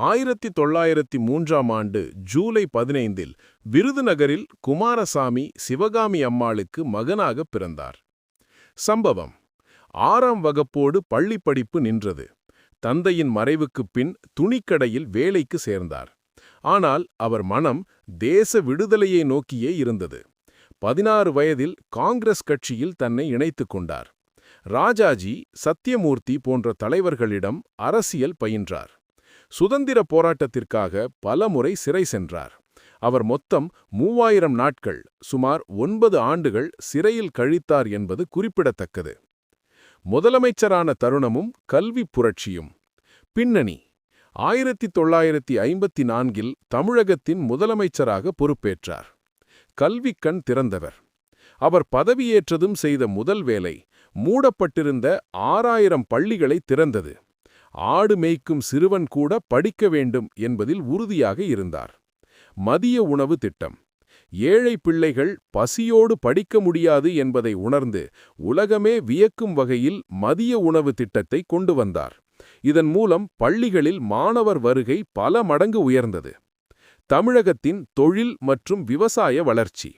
ஆயிரத்தி தொள்ளாயிரத்தி மூன்றாம் ஆண்டு ஜூலை பதினைந்தில் விருதுநகரில் குமாரசாமி சிவகாமி அம்மாளுக்கு மகனாக பிறந்தார். சம்பவம். ஆறாம் வகுப்போடு பள்ளிப்படிப்பு நின்றது. தந்தையின் மறைவுக்குப் பின் துணிக்கடையில் வேலைக்கு சேர்ந்தார். ஆனால் அவர் மனம் தேச விடுதலையை நோக்கியே இருந்தது. பதினாறு வயதில் காங்கிரஸ் கட்சியில் தன்னை இணைத்துக் கொண்டார். ராஜாஜி சத்யமூர்த்தி போன்ற தலைவர்களிடம் அரசியல் பயின்றார். சுதந்திர போராட்டத்திற்காக பலமுறை சிறை சென்றார். அவர் மொத்தம் மூவாயிரம் நாட்கள் சுமார் ஒன்பது ஆண்டுகள் சிறையில் கழித்தார் என்பது குறிப்பிடத்தக்கது. முதலமைச்சரான தருணமும் கல்வி புரட்சியும். பின்னணி ஆயிரத்தி தொள்ளாயிரத்தி ஐம்பத்தி நான்கில் தமிழகத்தின் முதலமைச்சராக பொறுப்பேற்றார். கல்விக்கண் திறந்தவர். அவர் பதவியேற்றதும் செய்த முதல் வேலை மூடப்பட்டிருந்த ஆறாயிரம் பள்ளிகளை திறந்தது. ஆடு மேய்க்கும் சிறுவன் கூட படிக்க வேண்டும் என்பதில் உறுதியாக இருந்தார். மதிய உணவு திட்டம். ஏழை பிள்ளைகள் பசியோடு படிக்க முடியாது என்பதை உணர்ந்து உலகமே வியக்கும் வகையில் மதிய உணவு திட்டத்தை கொண்டு வந்தார். இதன் மூலம் பள்ளிகளில் மாணவர் வருகை பல மடங்கு உயர்ந்தது. தமிழகத்தின் தொழில் மற்றும் விவசாய வளர்ச்சி.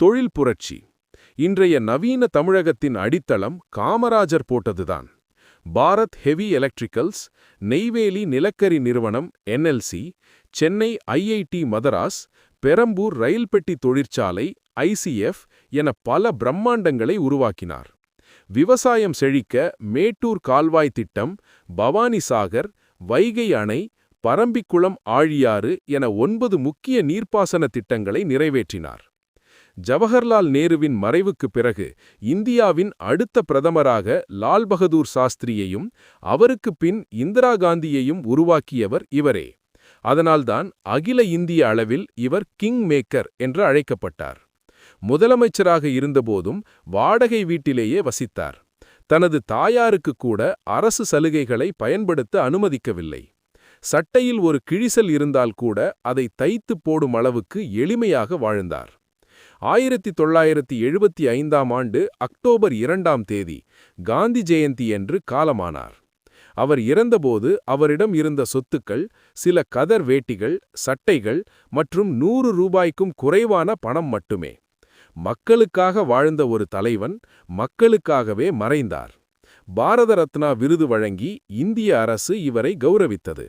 தொழில் புரட்சி. இன்றைய நவீன தமிழகத்தின் அடித்தளம் காமராஜர் போட்டதுதான். பாரத் ஹெவி எலக்ட்ரிக்கல்ஸ் நெய்வேலி நிலக்கரி நிறுவனம் NLC Chennai IIT Madras Perambur rail பெட்டி தொழிற்சாலை ஐசிஎஃப் என பல பிரம்மாண்டங்களை உருவாக்கினார். விவசாயம் செழிக்க மேட்டூர் கால்வாய் திட்டம் பவானி சாகர் வைகை அணை பரம்பிக்குளம் ஆழியாறு என ஒன்பது முக்கிய நீர்ப்பாசன திட்டங்களை நிறைவேற்றினார். ஜவஹர்லால் நேருவின் மறைவுக்குப் பிறகு இந்தியாவின் அடுத்த பிரதமராக லால் பகதூர் சாஸ்திரியையும் அவருக்குப் பின் இந்திரா காந்தியையும் உருவாக்கியவர் இவரே. அதனால்தான் அகில இந்திய அளவில் இவர் கிங் மேக்கர் என்று அழைக்கப்பட்டார். முதலமைச்சராக இருந்தபோதும் வாடகை வீட்டிலேயே வசித்தார். தனது தாயாருக்கு கூட அரசு சலுகைகளை பயன்படுத்த அனுமதிக்கவில்லை. சட்டையில் ஒரு கிழிசல் இருந்தால் கூட அதை தைத்துப் போடும் அளவுக்கு எளிமையாக வாழ்ந்தார். ஆயிரத்தி தொள்ளாயிரத்தி எழுபத்தி ஐந்தாம் ஆண்டு அக்டோபர் இரண்டாம் தேதி காந்தி ஜெயந்தி என்று காலமானார். அவர் இறந்தபோது அவரிடம் இருந்த சொத்துக்கள் சில கதர் வேட்டிகள் சட்டைகள் மற்றும் நூறு ரூபாய்க்கும் குறைவான பணம் மட்டுமே. மக்களுக்காக வாழ்ந்த ஒரு தலைவன் மக்களுக்காகவே மறைந்தார். பாரத ரத்னா விருது வழங்கி இந்திய அரசு இவரை கௌரவித்தது.